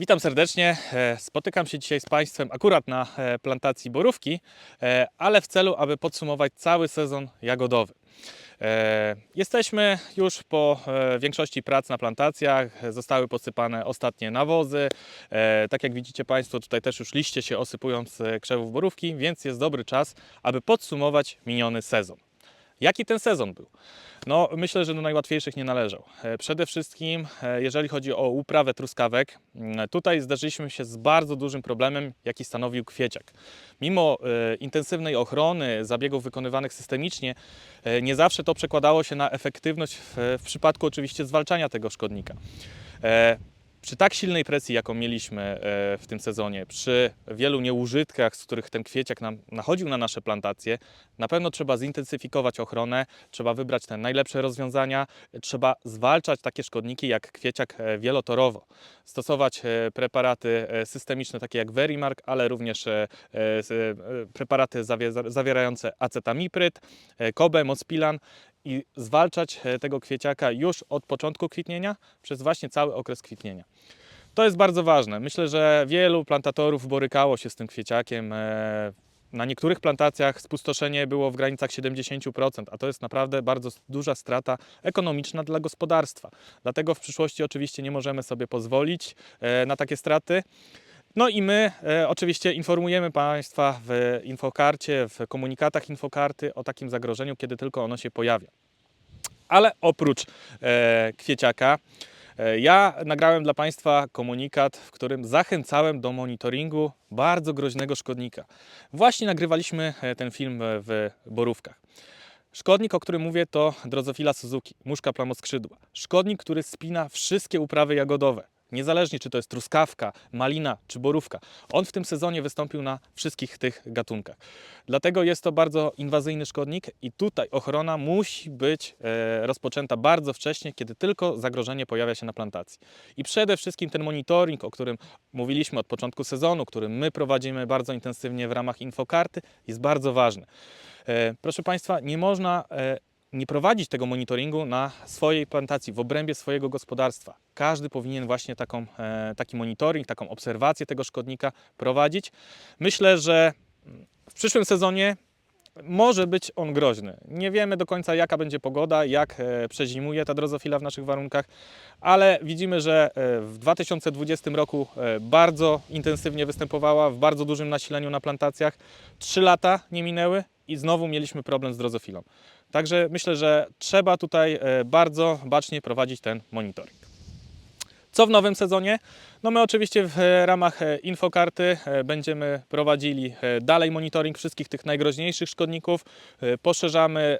Witam serdecznie. E, Spotykam się dzisiaj z Państwem akurat na e, plantacji borówki, e, ale w celu, aby podsumować cały sezon jagodowy. Jesteśmy już po większości prac na plantacjach, zostały posypane ostatnie nawozy. Tak jak widzicie Państwo, tutaj też już liście się osypują z krzewów borówki, więc jest dobry czas, aby podsumować miniony sezon. Jaki ten sezon był? No, myślę, że do najłatwiejszych nie należał. E, Przede wszystkim, e, jeżeli chodzi o uprawę truskawek, mm, tutaj zderzyliśmy się z bardzo dużym problemem, jaki stanowił kwieciak. Mimo e, intensywnej ochrony, zabiegów wykonywanych systemicznie, nie zawsze to przekładało się na efektywność w, w przypadku oczywiście zwalczania tego szkodnika. Przy tak silnej presji, jaką mieliśmy e, w tym sezonie, przy wielu nieużytkach, z których ten kwieciak nam nachodził na nasze plantacje, na pewno trzeba zintensyfikować ochronę, trzeba wybrać te najlepsze rozwiązania, trzeba zwalczać takie szkodniki jak kwieciak e, wielotorowo. Stosować e, preparaty systemiczne takie jak Verimark, ale również preparaty zawie- zawierające acetamipryt, e, Kobe, Mospilan i zwalczać e, tego kwieciaka już od początku kwitnienia przez właśnie cały okres kwitnienia. To jest bardzo ważne. Myślę, że wielu plantatorów borykało się z tym kwieciakiem. e, Na niektórych plantacjach spustoszenie było w granicach 70%, a to jest naprawdę bardzo duża strata ekonomiczna dla gospodarstwa. Dlatego w przyszłości oczywiście nie możemy sobie pozwolić e, na takie straty. No i my e, oczywiście informujemy Państwa w infokarcie, w komunikatach infokarty o takim zagrożeniu, kiedy tylko ono się pojawia. Ale oprócz e, kwieciaka, e, ja nagrałem dla Państwa komunikat, w którym zachęcałem do monitoringu bardzo groźnego szkodnika. Właśnie nagrywaliśmy e, ten film w Borówkach. Szkodnik, o którym mówię, to Drozofila Suzuki, muszka plamoskrzydła. Szkodnik, który spina wszystkie uprawy jagodowe. Niezależnie czy to jest truskawka, malina czy borówka. On w tym sezonie wystąpił na wszystkich tych gatunkach. Dlatego jest to bardzo inwazyjny szkodnik i tutaj ochrona musi być e, rozpoczęta bardzo wcześnie, kiedy tylko zagrożenie pojawia się na plantacji. I przede wszystkim ten monitoring, o którym mówiliśmy od początku sezonu, który my prowadzimy bardzo intensywnie w ramach infokarty, jest bardzo ważny. E, Proszę Państwa, nie można e, nie prowadzić tego monitoringu na swojej plantacji, w obrębie swojego gospodarstwa. Każdy powinien właśnie taką, e, taki monitoring, taką obserwację tego szkodnika prowadzić. Myślę, że w przyszłym sezonie może być on groźny. Nie wiemy do końca, jaka będzie pogoda, jak e, przezimuje ta drozofila w naszych warunkach, ale widzimy, że e, w 2020 roku bardzo intensywnie występowała, w bardzo dużym nasileniu na plantacjach. Trzy lata nie minęły i znowu mieliśmy problem z drozofilą. Także myślę, że trzeba tutaj e, bardzo bacznie prowadzić ten monitoring. Co w nowym sezonie? No my oczywiście w e, ramach e, infokarty będziemy prowadzili dalej monitoring wszystkich tych najgroźniejszych szkodników. Poszerzamy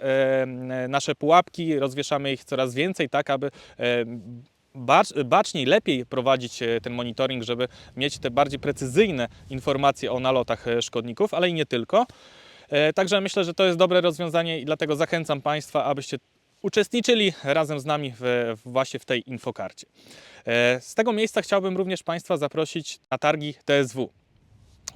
nasze pułapki, rozwieszamy ich coraz więcej, tak aby bacz, baczniej, lepiej prowadzić ten monitoring, żeby mieć te bardziej precyzyjne informacje o nalotach szkodników, ale i nie tylko. E, Także myślę, że to jest dobre rozwiązanie i dlatego zachęcam Państwa, abyście uczestniczyli razem z nami w, właśnie w tej infokarcie. E, Z tego miejsca chciałbym również Państwa zaprosić na targi TSW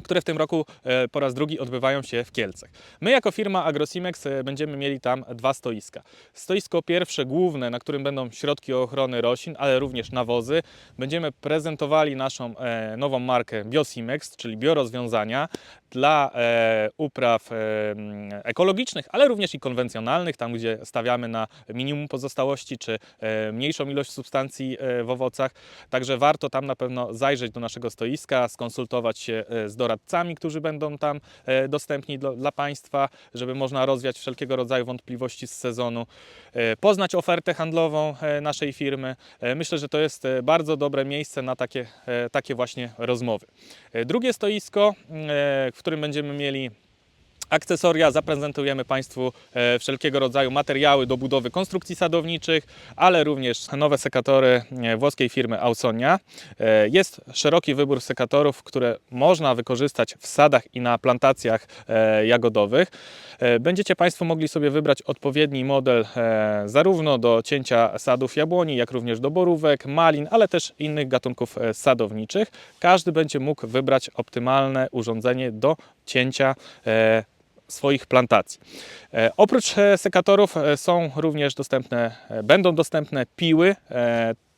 które w tym roku e, po raz drugi odbywają się w Kielcach. My jako firma AgroSimex będziemy mieli tam dwa stoiska. Stoisko pierwsze, główne, na którym będą środki ochrony roślin, ale również nawozy. Będziemy prezentowali naszą nową markę BioSimex, czyli biorozwiązania dla e, upraw e, mm, ekologicznych, ale również i konwencjonalnych, tam gdzie stawiamy na minimum pozostałości czy e, mniejszą ilość substancji w owocach. Także warto tam na pewno zajrzeć do naszego stoiska, skonsultować się z doradcami, którzy będą tam dostępni dla, Państwa, żeby można rozwiać wszelkiego rodzaju wątpliwości z sezonu, poznać ofertę handlową naszej firmy. Myślę, że to jest bardzo dobre miejsce na takie, takie właśnie rozmowy. Drugie stoisko, e, w którym będziemy mieli akcesoria, zaprezentujemy Państwu e, wszelkiego rodzaju materiały do budowy konstrukcji sadowniczych, ale również nowe sekatory e, włoskiej firmy Ausonia. E, Jest szeroki wybór sekatorów, które można wykorzystać w sadach i na plantacjach jagodowych. Będziecie Państwo mogli sobie wybrać odpowiedni model zarówno do cięcia sadów jabłoni, jak również do borówek, malin, ale też innych gatunków sadowniczych. Każdy będzie mógł wybrać optymalne urządzenie do cięcia swoich plantacji. E, Oprócz e, sekatorów e, są również dostępne, będą dostępne piły.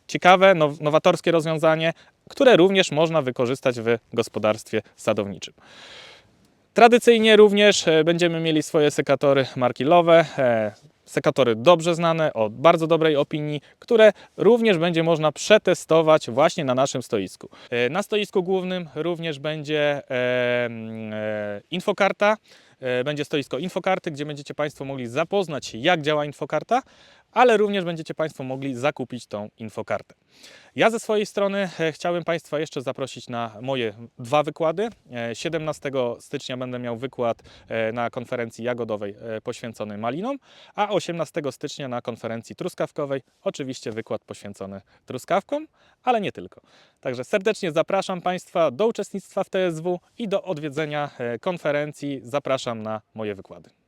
ciekawe, now, nowatorskie rozwiązanie, które również można wykorzystać w gospodarstwie sadowniczym. Tradycyjnie również będziemy mieli swoje sekatory marki Lowe, e, sekatory dobrze znane, o bardzo dobrej opinii, które również będzie można przetestować właśnie na naszym stoisku. Na stoisku głównym również będzie infokarta, będzie stoisko infokarty, gdzie będziecie Państwo mogli zapoznać się jak działa infokarta, ale również będziecie Państwo mogli zakupić tą infokartę. Ja ze swojej strony e, chciałbym Państwa jeszcze zaprosić na moje dwa wykłady. E, 17 stycznia będę miał wykład e, na konferencji jagodowej e, poświęcony malinom, a 18 stycznia na konferencji truskawkowej oczywiście wykład poświęcony truskawkom, ale nie tylko. Także serdecznie zapraszam Państwa do uczestnictwa w TSW i do odwiedzenia e, konferencji. Zapraszam na moje wykłady.